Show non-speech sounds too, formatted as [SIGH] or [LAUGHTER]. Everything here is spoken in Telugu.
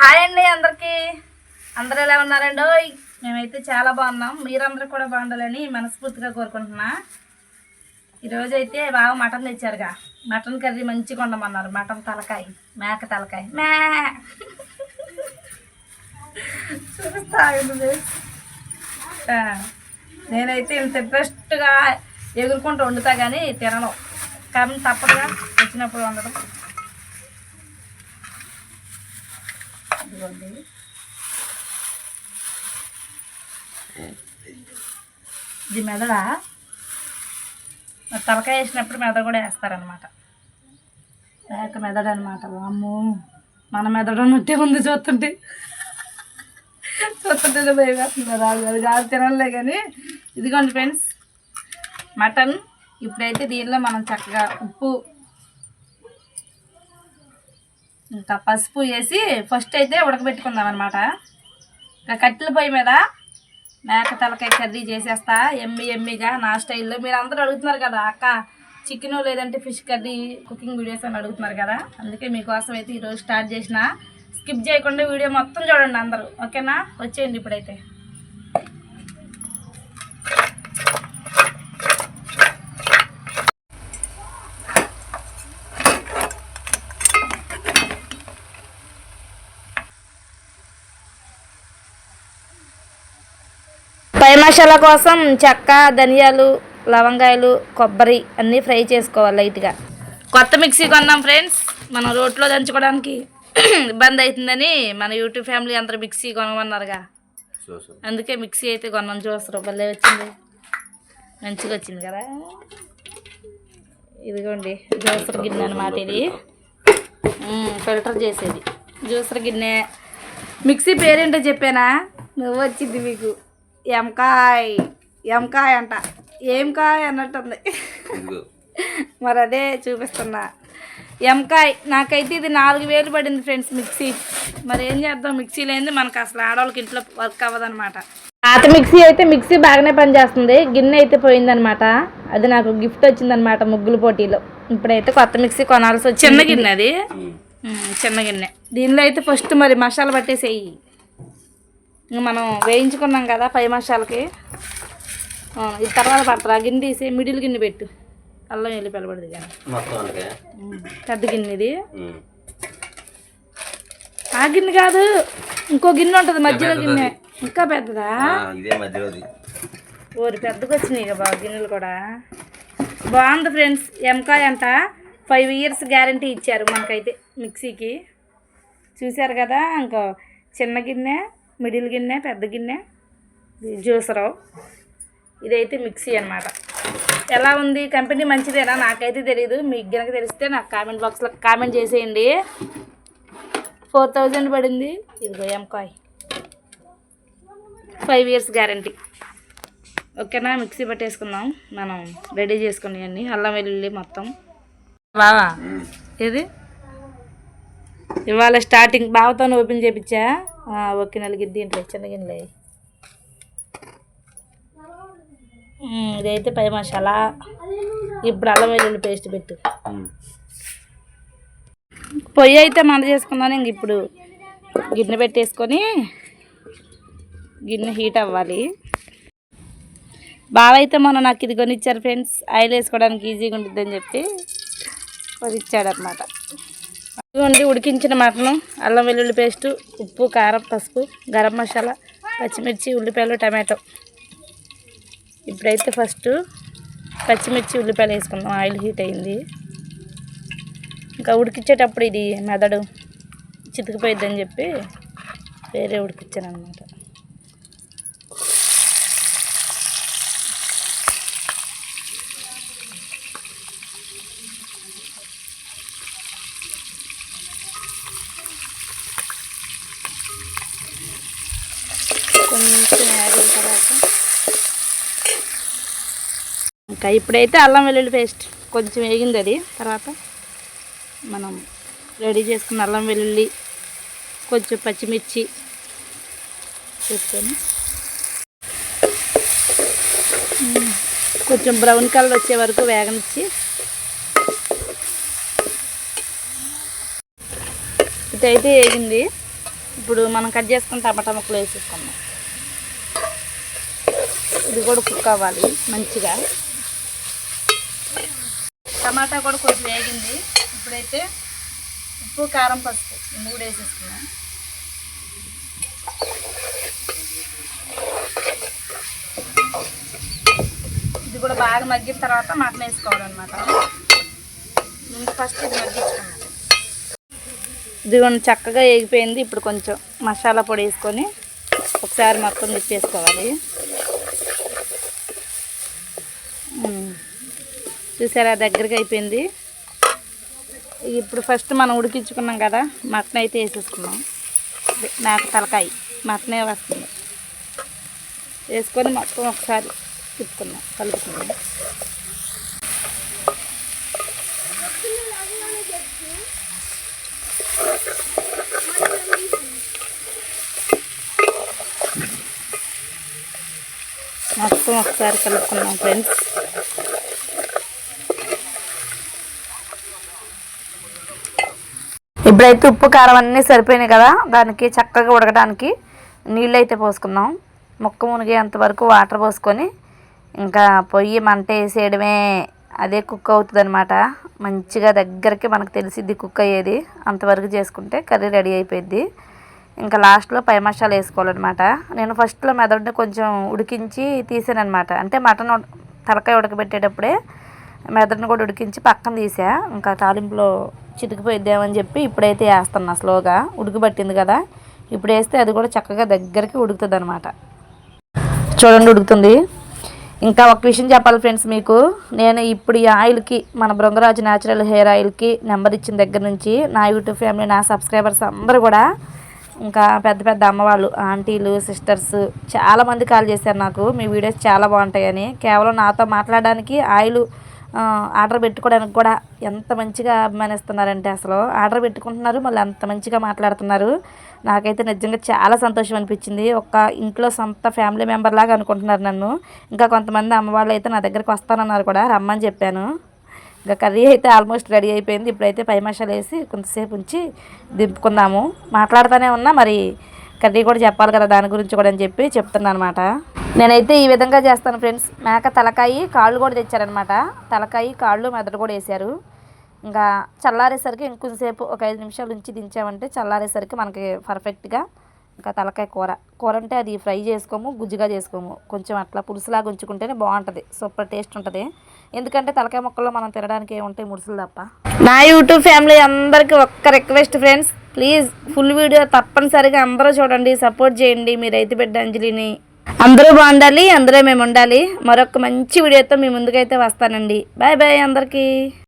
హాయ్ అండి అందరికీ. అందరూ ఎలా ఉన్నారండి? ఓయ్ మేమైతే చాలా బాగున్నాం. మీరందరూ కూడా బాగుండాలని మనస్ఫూర్తిగా కోరుకుంటున్నా. ఈరోజు అయితే బాగా మటన్ తెచ్చారుగా. మటన్ కర్రీ మంచిగా ఉండమన్నారు మటన్ తలకాయ మేక తలకాయ. మే. నేనైతే ఇంత ఇంట్రెస్ట్గా ఎగురుకుంటూ వండుతా కానీ తినను. కానీ తప్పదుగా వచ్చినప్పుడు వండడం. ఇదిగోండి ఇది మెదడ తలకాయ వేసినప్పుడు మెదడు కూడా వేస్తారనమాట లేక మెదడు అనమాట అమ్మో మన మెదడు ఉన్నట్టే ఉంది చూస్తుంటే. చూస్తుంటే భయం వేస్తుంది రాదు అది కాదు తినలే కానీ. ఇదిగోండి ఫ్రెండ్స్ మటన్. ఇప్పుడైతే దీనిలో మనం చక్కగా ఉప్పు ఇంకా పసుపు వేసి ఫస్ట్ అయితే ఉడకబెట్టుకుందాం అనమాట ఇంకా కట్టెల పొయ్యి మీద మేక తలకాయ కర్రీ చేసేస్తా ఎమ్మి ఎమ్మిగా నా స్టైల్లో. మీరు అందరూ అడుగుతున్నారు కదా అక్క చికెన్ లేదంటే ఫిష్ కర్రీ కుకింగ్ వీడియోస్ అని అడుగుతున్నారు కదా. అందుకే మీకోసం అయితే ఈరోజు స్టార్ట్ చేసిన. స్కిప్ చేయకుండా వీడియో మొత్తం చూడండి అందరూ. ఓకేనా? వచ్చేయండి ఇప్పుడైతే. పై మసాలా కోసం చెక్క ధనియాలు లవంగాయలు కొబ్బరి అన్నీ ఫ్రై చేసుకోవాలి లైట్గా. కొత్త మిక్సీ కొన్నాం ఫ్రెండ్స్. మనం రోట్లో దంచుకోవడానికి [CLEARS THROAT] ఇబ్బంది అవుతుందని మన యూట్యూబ్ ఫ్యామిలీ అందరూ మిక్సీ కొనమన్నారుగా. అందుకే మిక్సీ అయితే కొన్నాం. చూస్తారు భలే వచ్చింది. మంచిగా వచ్చింది కదా. ఇదిగోండి జ్యూసర్ గిన్నె అనమాట ఇది. ఫిల్టర్ చేసేది. జ్యూసర్ గిన్నె. మిక్సీ పేరేంటో చెప్పానా? నువ్వు వచ్చింది మీకు. ఎంకాయ్ ఎంకాయ్ అంట. ఏం కాయ్ అన్నట్టుంది. మరి అదే చూపిస్తున్నా. ఎంకాయ్ నాకైతే ఇది నాలుగు వేలు పడింది ఫ్రెండ్స్ మిక్సీ. మరి ఏం చేద్దాం? మిక్సీ లేనిది మనకు అసలు ఆడవాళ్ళకి ఇంట్లో వర్క్ అవ్వదన్నమాట. పాత మిక్సీ అయితే మిక్సీ బాగానే పనిచేస్తుంది. గిన్నె అయితే పోయిందనమాట అది నాకు గిఫ్ట్ వచ్చిందనమాట ముగ్గుల పోటీలో. ఇప్పుడైతే కొత్త మిక్సీ కొనాల్సి వచ్చింది. చిన్న గిన్నె అది? చిన్న గిన్నె. దీనిలో అయితే ఫస్ట్ మరి మసాలా పట్టేసేయి. ఇంక మనం వేయించుకున్నాం కదా పై మసాలకి. ఆ, ఇది తర్వాత పడతారు ఆ గిన్నె తీసి మిడిల్ గిన్నె పెట్టు. అల్లం వెళ్ళి పిలబడదు కానీ పెద్ద గిన్నె ఇది. ఆ గిన్నె కాదు ఇంకో గిన్నె ఉంటుంది మధ్యలో గిన్నె. ఇంకా పెద్దదా? ఇదే మధ్యలోది. ఓరి పెద్దగా వచ్చినాయి కదా బాగా గిన్నెలు కూడా. బాగుంది ఫ్రెండ్స్. ఎంకాయ అంట ఫైవ్ ఇయర్స్ గ్యారంటీ ఇచ్చారు మనకైతే మిక్సీకి. చూశారు కదా ఇంకా చిన్న గిన్నె. మిడిల్ గిన్నె పెద్ద గిన్నె ఇది జ్యూసరు ఇదైతే మిక్సీ అన్నమాట. ఎలా ఉంది? కంపెనీ మంచిదేనా? నాకైతే తెలియదు మీకు గనక తెలిస్తే నాకు కామెంట్ బాక్స్లో కామెంట్ చేసేయండి. ఫోర్ థౌజండ్ పడింది. ఇదిగో ఎంకాయ్ ఫైవ్ ఇయర్స్ గ్యారంటీ. ఓకేనా? మిక్సీ పట్టేసుకుందాం. మనం రెడీ చేసుకుని అన్ని అల్లం వెల్లుల్లి మొత్తం. బావా? ఏది? ఇవాళ స్టార్టింగ్ బావతో ఓపెన్ చేపించా ఆ, ఓకే నలిగిద్ది దీంట్లో చిన్న గిన్నెలు. ఇదైతే పై మసాలా. ఇప్పుడు అల్లం వెల్లుల్లి పేస్ట్ పెట్టు. పొయ్యి అయితే మంట చేసుకున్నాను ఇంక ఇప్పుడు గిన్నె పెట్టేసుకొని గిన్నె హీట్ అవ్వాలి. బావ అయితే మొన్న నాకు ఇది కొనిచ్చారు ఫ్రెండ్స్ ఆయిల్ వేసుకోవడానికి ఈజీగా ఉంటుందని చెప్పి కొనిచ్చాడనమాట ఇదిగోండి ఉడికించిన మటను అల్లం వెల్లుల్లి పేస్టు ఉప్పు కారం పసుపు గరం మసాలా పచ్చిమిర్చి ఉల్లిపాయలు టమాటో. ఇప్పుడైతే ఫస్ట్ పచ్చిమిర్చి ఉల్లిపాయలు వేసుకుందాం. ఆయిల్ హీట్ అయింది. ఇంకా ఉడికించేటప్పుడు ఇది మెదడు చితికిపోయిద్దని చెప్పి వేరే ఉడికిచ్చాను అనమాట కొంచెం ఆగిన తర్వాత ఇంకా ఇప్పుడైతే అల్లం వెల్లుల్లి పేస్ట్ కొంచెం వేగింది అది. తర్వాత మనం రెడీ చేసుకున్న అల్లం వెల్లుల్లి కొంచెం పచ్చిమిర్చి వేసుకొని కొంచెం బ్రౌన్ కలర్ వచ్చే వరకు వేగనిచ్చి ఇదైతే వేగింది. ఇప్పుడు మనం కట్ చేసుకున్న టమాటా ముక్కలు వేసేసుకుందాం. ఇది కూడా కుక్ అవ్వాలి మంచిగా. టమాటా కూడా కొంచెం వేగింది. ఇప్పుడైతే ఉప్పు కారం పసుపు మూడు వేసేసుకున్నాం. ఇది కూడా బాగా మగ్గిన తర్వాత మటన్ వేసుకోవాలన్నమాట. ముందు ఫస్ట్ ఇది మగ్గించుకున్నాం ఇది కొంచెం చక్కగా వేగిపోయింది. ఇప్పుడు కొంచెం మసాలా పొడి వేసుకొని ఒకసారి మొత్తం తిప్పేసుకోవాలి చూసారా దగ్గరికి అయిపోయింది. ఇప్పుడు ఫస్ట్ మనం ఉడికించుకున్నాం కదా మటన్ అయితే వేసేసుకున్నాం. నాకు తలకాయ మటనే వస్తుంది. వేసుకొని మొత్తం ఒకసారి తిప్పుకున్నాం కలుపుకున్నాం మొత్తం ఒకసారి కలుపుకున్నాం ఫ్రెండ్స్ ఇప్పుడైతే ఉప్పు కారం అన్నీ సరిపోయినాయి కదా దానికి చక్కగా ఉడకడానికి నీళ్ళు అయితే పోసుకుందాం. ముక్క మునిగేంత వరకు వాటర్ పోసుకొని ఇంకా పొయ్యి మంట వేసేయడమే అదే కుక్ అవుతుంది అనమాట మంచిగా దగ్గరికి మనకు తెలిసిద్ది కుక్ అయ్యేది అంతవరకు చేసుకుంటే కర్రీ రెడీ అయిపోయింది ఇంకా లాస్ట్లో పై మసాలా వేసుకోవాలన్నమాట. నేను ఫస్ట్లో మెదడుని కొంచెం ఉడికించి తీసాను అనమాట అంటే మటన్ తలకాయ ఉడకబెట్టేటప్పుడే మెదడుని కూడా ఉడికించి పక్కన తీసా. ఇంకా తాలింపులో చితికిపోయిద్దామని చెప్పి ఇప్పుడైతే వేస్తున్నా స్లోగా. ఉడికిపట్టింది కదా. ఇప్పుడు వేస్తే అది కూడా చక్కగా దగ్గరికి ఉడుకుతుంది అనమాట చూడండి ఉడుకుతుంది. ఇంకా ఒక విషయం చెప్పాలి ఫ్రెండ్స్ మీకు. నేను ఇప్పుడు ఈ ఆయిల్కి మన బృంగరాజు న్యాచురల్ హెయిర్ ఆయిల్కి నెంబర్ ఇచ్చిన దగ్గర నుంచి నా యూట్యూబ్ ఫ్యామిలీ నా సబ్స్క్రైబర్స్ అందరూ కూడా ఇంకా పెద్ద పెద్ద అమ్మవాళ్ళు ఆంటీలు సిస్టర్స్ చాలామంది కాల్ చేశారు నాకు. మీ వీడియోస్ చాలా బాగుంటాయని. కేవలం నాతో మాట్లాడడానికి ఆయిల్ ఆర్డర్ పెట్టుకోవడానికి కూడా ఎంత మంచిగా అభిమానిస్తున్నారంటే అసలు ఆర్డర్ పెట్టుకుంటున్నారు మళ్ళీ అంత మంచిగా మాట్లాడుతున్నారు. నాకైతే నిజంగా చాలా సంతోషం అనిపించింది. ఒక ఇంట్లో సొంత ఫ్యామిలీ మెంబర్ లాగా అనుకుంటున్నారు నన్ను. ఇంకా కొంతమంది అమ్మవాళ్ళు అయితే నా దగ్గరికి వస్తానన్నారు కూడా రమ్మని చెప్పాను. ఇంకా కర్రీ అయితే ఆల్మోస్ట్ రెడీ అయిపోయింది. ఇప్పుడైతే పై మసాలు వేసి కొంతసేపు ఉంచి దింపుకుందాము. మాట్లాడుతూనే ఉన్నా మరి కర్రీ కూడా చెప్పాలి కదా దాని గురించి కూడా అని చెప్పి చెప్తున్నాను అనమాట నేనైతే ఈ విధంగా చేస్తాను ఫ్రెండ్స్. మేక తలకాయి కాళ్ళు కూడా తెచ్చారనమాట. తలకాయి కాళ్ళు మెదడు కూడా వేశారు. ఇంకా చల్లారేసరికి ఇంకొంచెంసేపు ఒక ఐదు నిమిషాలు ఉంచి దించామంటే చల్లారేసరికి మనకి పర్ఫెక్ట్గా ఇంకా తలకాయ కూర. కూర అంటే అది ఫ్రై చేసుకోము గుజ్జుగా చేసుకోము. కొంచెం అట్లా పులుసులాగా ఉంచుకుంటేనే బాగుంటుంది. సూపర్ టేస్ట్ ఉంటుంది. ఎందుకంటే తలకాయ మొక్కల్లో మనం తినడానికి ఏముంటాయి ముడుసులు తప్ప. నా యూట్యూబ్ ఫ్యామిలీ అందరికీ ఒక్క request friends. Please full video తప్పనిసరిగా అందరూ చూడండి సపోర్ట్ చేయండి. మీ రైతు బిడ్డ అంజలిని అందరూ బాగుండాలి అందరూ మేము ఉండాలి. మరొక మంచి వీడియోతో మీ ముందుకైతే వస్తానండి. బాయ్ బాయ్ అందరికీ.